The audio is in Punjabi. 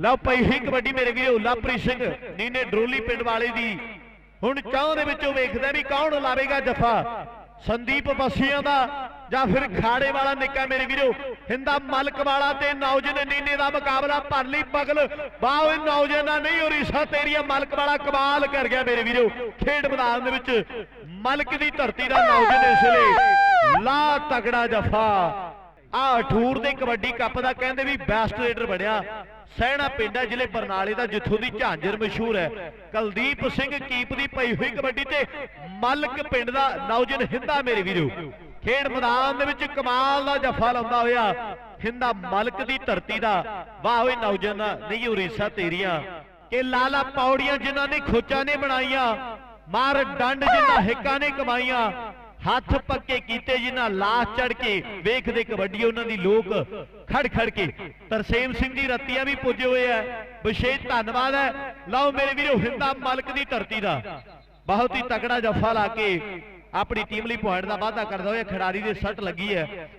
ਲਓ ਪਈ ਕਬੱਡੀ ਮੇਰੇ ਵੀਰੋ ਲਾਪ੍ਰੀਤ ਸਿੰਘ, ਨੀਨੇ ਡਰੋਲੀ ਪਿੰਡ ਵਾਲੇ ਦੀ। ਹੁਣ ਚਾਹ ਦੇ ਵਿੱਚੋਂ ਵੇਖਦਾ ਵੀ ਕੌਣ ਲਾਵੇਗਾ ਜਫਾ। ਸੰਦੀਪ ਬਸੀਆਂ ਦਾ, ਜਾਂ ਫਿਰ ਖਾੜੇ ਵਾਲਾ ਨਿੱਕਾ ਮੇਰੇ ਵੀਰੋ। ਹਿੰਦਾ ਮਲਕ ਵਾਲਾ ਤੇ ਨੌਜਨ ਨੀਨੇ ਦਾ ਮੁਕਾਬਲਾ ਭਰ ਲਈ ਬਗਲ ਵਾਹ ਓਏ ਨੌਜਨਾ ਨਹੀਂ ਉਰੀਸਾ, ਤੇਰੀਆ ਮਲਕ ਵਾਲਾ ਕਮਾਲ ਕਰ ਗਿਆ ਮੇਰੇ ਵੀਰੋ। ਖੇਡ ਮੈਦਾਨ ਦੇ ਵਿੱਚ ਮਲਕ ਦੀ ਧਰਤੀ ਦਾ ਨੌਜਨ ਇਸ ਵੇਲੇ ਲਾ ਤਗੜਾ ਜਫਾ। ਆ ਠੂਰ ਦੇ ਕਬੱਡੀ ਕੱਪ ਦਾ ਕਹਿੰਦੇ ਵੀ ਬੈਸਟ ਰੇਡਰ ਬਣਿਆ। ਸਹਿਣਾ ਪਿੰਡ ਜ਼ਿਲ੍ਹੇ ਬਰਨਾਲੇ ਦਾ, ਜਿੱਥੋਂ ਦੀ ਝਾਂਜਰ ਮਸ਼ਹੂਰ ਹੈ। ਕੁਲਦੀਪ ਸਿੰਘ ਕੀਪ ਦੀ ਪਈ ਹੋਈ ਕਬੱਡੀ ਤੇ ਮਲਕ ਪਿੰਡ ਦਾ ਨੌਜਨ ਹਿੰਦਾ ਮੇਰੇ ਵੀਰੋ। ਖੇਡ ਮੈਦਾਨ ਦੇ ਵਿੱਚ ਕਮਾਲ ਦਾ ਜੱਫਾ ਲਾਉਂਦਾ ਹੋਇਆ। ਹਿੰਦਾ ਮਲਕ ਦੀ ਧਰਤੀ ਦਾ। ਵਾਹ ਓਏ ਨੌਜਨ ਨਹੀਂ ਉਰੀਸਾ ਤੇਰੀਆਂ। ਕਿ ਲਾਲਾ ਪੌੜੀਆਂ ਜਿਨ੍ਹਾਂ ਨੇ ਖੋਚਾਂ ਨੇ ਬਣਾਈਆਂ, ਮਾਰ ਡੰਡ ਜਿਨ੍ਹਾਂ ਹਿੱਕਾਂ ਨੇ ਕਮਾਈਆਂ। ਹੱਥ ਪੱਕੇ ਕੀਤੇ ਜਿਨ੍ਹਾਂ ਲਾਸ਼ ਚੜ ਕੇ ਵੇਖਦੇ ਕਬੱਡੀ ਉਹਨਾਂ ਦੀ ਲੋਕ ਖੜ ਖੜ ਕੇ। ਤਰਸੇਮ ਸਿੰਘ ਦੀ ਰੱਤੀਆਂ ਵੀ ਪੁੱਜੇ ਹੋਏ ਆ। ਵਿਸ਼ੇਸ਼ ਧੰਨਵਾਦ ਹੈ। ਲਓ ਮੇਰੇ ਵੀਰੋ, ਹਿੰਦਾ ਮਲਕ ਦੀ ਧਰਤੀ ਦਾ ਬਹੁਤ ਹੀ ਤਕੜਾ ਜੱਫਾ ਲਾ ਕੇ ਆਪਣੀ ਟੀਮ ਲਈ ਪੁਆਇੰਟ ਦਾ ਵਾਅਦਾ ਕਰਦਾ ਹੋਇਆ। ਖਿਡਾਰੀ ਦੇ ਸੱਟ ਲੱਗੀ ਹੈ।